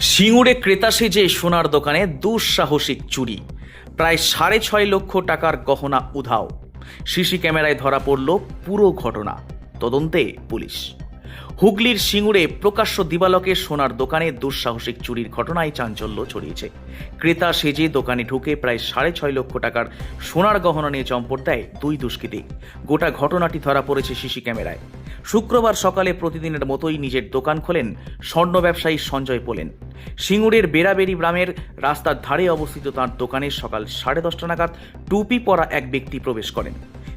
সিঙ্গুরে ক্রেতা সেজে সোনার দোকানে দুঃসাহসিক চুরি। প্রায় সাড়ে ছয় লক্ষ টাকার গহনা উধাও। সিসি ক্যামেরায় ধরা পড়ল পুরো ঘটনা, তদন্তে পুলিশ। হুগলির সিঙ্গুরে প্রকাশ্য দিবালকে সোনার দোকানে দুঃসাহসিক চুরির ঘটনায় চাঞ্চল্য ছড়িয়েছে। ক্রেতা সেজে দোকানে ঢুকে প্রায় সাড়ে ছয় লক্ষ টাকার সোনার গহনা নিয়ে চম্পট দেয় দুই দুষ্কৃতী। গোটা ঘটনাটি ধরা পড়েছে সিসি ক্যামেরায়। শুক্রবার সকালে প্রতিদিনের মতোই নিজের দোকান খোলেন স্বর্ণ ব্যবসায়ী সঞ্জয় পোলেন। সিঙ্গুরের বেড়াবেড়ি গ্রামের রাস্তার ধারে অবস্থিত তাঁর দোকানে সকাল সাড়ে দশটা নাগাদ টুপি পরা এক ব্যক্তি প্রবেশ করেন।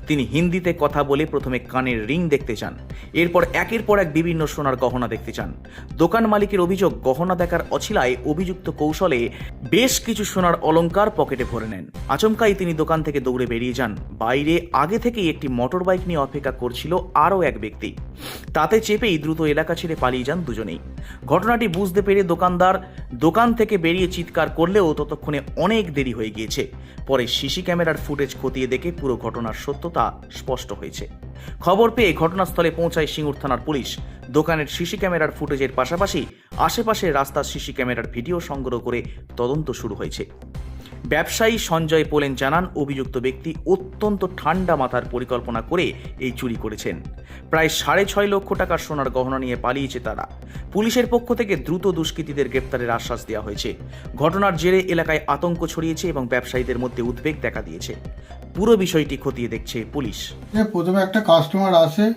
তিনি হিন্দিতে কথা বলে প্রথমে কানের রিং দেখতে চান, এরপর একের পর এক বিভিন্ন সোনার গহনা দেখতে চান। দোকান মালিকের অভিযোগ, গহনা দেখার অছিলায় অভিযুক্ত কৌশলে বেশ কিছু সোনার অলঙ্কার পকেটে ভরে নেন। আচমকাই তিনি দোকান থেকে দৌড়ে বেরিয়ে যান। বাইরে আগে থেকেই একটি মোটর বাইক নিয়ে অপেক্ষা করছিল আরও এক ব্যক্তি। তাতে চেপেই দ্রুত এলাকা ছেড়ে পালিয়ে যান দুজনেই। ঘটনাটি বুঝতে পেরে দোকানদার দোকান থেকে বেরিয়ে চিৎকার করলেও ততক্ষণে অনেক দেরি হয়ে গিয়েছে। পরে সিসি ক্যামেরার ফুটেজ খতিয়ে দেখে পুরো ঘটনার সত্যতা স্পষ্ট হয়েছে। খবর পেয়ে ঘটনাস্থলে পৌঁছায় সিঙ্গুর থানার পুলিশ। দোকানের সিসি ক্যামেরার ফুটেজের পাশাপাশি আশেপাশের রাস্তার সিসি ক্যামেরার ভিডিও সংগ্রহ করে তদন্ত শুরু হয়েছে। ব্যবসায়ী সঞ্জয় পোলেন জানান, অভিযুক্ত ব্যক্তি অত্যন্ত ঠান্ডা মাথার পরিকল্পনা করে এই চুরি করেছেন। প্রায় সাড়ে ছয় লক্ষ টাকার সোনার গহনা নিয়ে পালিয়েছে তারা। পুলিশের পক্ষ থেকে দ্রুত দুষ্কৃতীদের গ্রেপ্তারের আশ্বাস দেওয়া হয়েছে। ঘটনার জেরে এলাকায় আতঙ্ক ছড়িয়েছে এবং ব্যবসায়ীদের মধ্যে উদ্বেগ দেখা দিয়েছে। পুরো বিষয়টি খতিয়ে দেখছে পুলিশ। এ প্রথমে একটা কাস্টমার আসে,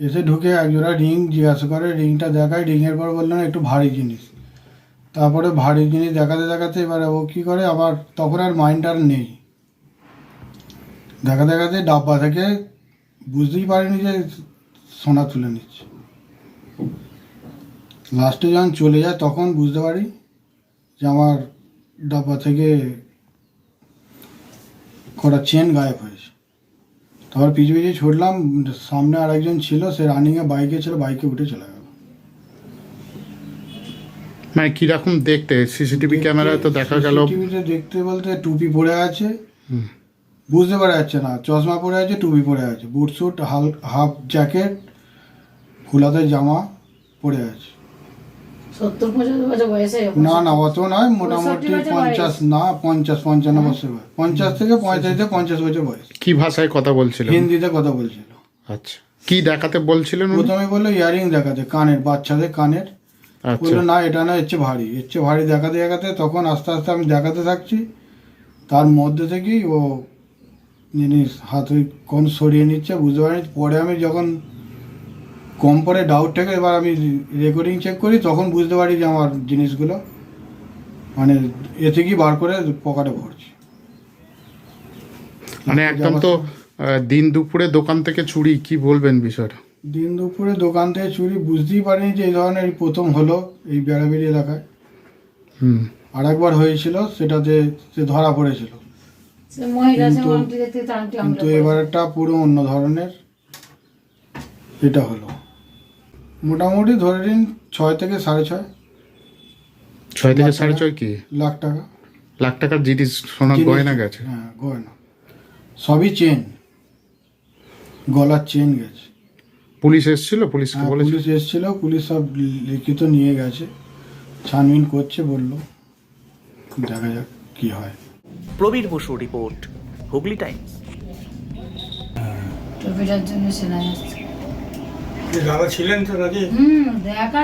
এসে ঢুকে একজোড়া রিং জিজ্ঞাসা করে রিংটা দেখায় রিংয়ের পর বললেন একটু ভারী জিনিস। তারপরে ভারী জিনিস দেখাতে দেখাতে এবারে ও কী করে, আবার তখন আর মাইন্ড আর নেই। দেখা দেখাতে ডাব্বা থেকে বুঝতেই পারিনি যে সোনা তুলে নিচ্ছে। লাস্টে যখন চলে যায় তখন বুঝতে পারি যে আমার ডাব্বা থেকে কটা চেন গায়েব হয়েছে। তারপর পিছু পিছু ছুটলাম, সামনে আরেকজন ছিল, সে রানিংয়ে বাইকে ছিল বাইকে উঠে চলে গেল। মানে কীরকম দেখতে? সিসিটিভি ক্যামেরায় তো দেখা গেল। টিভিতে দেখতে বলতে টুপি পরে আছে। বুঝতে পারা যাচ্ছে না। চশমা পরে আছে টুপি পরে আছে। বুট স্যুট হাল হাফ জ্যাকেট ফুলাতে জামা পরে আছে। না না অত নয় মোটামুটি পঞ্চাশ না পঞ্চাশ পঞ্চান্ন বছর বয়স। পঞ্চাশ থেকে পঁয়তাল্লিশ থেকে পঞ্চাশ বছর বয়স। কি ভাষায় কথা বলছিলেন? হিন্দিতে কথা বলছিল। আচ্ছা। কি দেখাতে বলছিলেন? প্রথমে বলল ইয়ারিং দেখাতে কানের বাচ্চাদের কানের। বলল না এটা না হচ্ছে ভারী। হচ্ছে ভারী দেখাতে দেখাতে তখন আস্তে আস্তে আমি দেখাতে থাকছি। তার মধ্যে থেকেই ও জিনিস হাতে কোন সরিয়ে নিচ্ছে বুঝতে পারিনি। পরে আমি যখন কম পরে ডাউট থেকে এবার আমি রেকর্ডিং চেক করি তখন বুঝতে পারি যে আমার জিনিসগুলো মানে এ থেকেই বার করে পকেটে ভরছি। মানে একদম তো দিন দুপুরে দোকান থেকে চুরি কি বলবেন বিষয়টা? দিন দুপুরে দোকান থেকে চুরি বুঝতেই পারিনি যে এই ধরনের প্রথম হলো এই বেড়াবেড়ি এলাকায়। হুম। আর একবার হয়েছিল সেটাতে সে ধরা পড়েছিল। কিন্তু এবারটা পুরো অন্য ধরনের। এটা হলো। মোটামুটি ধরে নিন ছয় থেকে সাড়ে ছয়। ছয় থেকে সাড়ে ছয় কি? লাখ টাকা। লাখ টাকার জিনিস সোনার গয়না গেছে। হ্যাঁ গয়না। সবই চেন। গলার চেন গেছে। পুলিশ এসেছিল? পুলিশকে হ্যাঁ, বলেছে পুলিশ এসেছিল পুলিশ সব লিখিত নিয়ে গেছে। ছানবিন করছে বলল দেখা যাক কি হয়। Prabir Basu report Hooghly Times. টুপিটার জন্য সেলাই আসছে দাদা ছিলেন তো নাকি? হুম দেখা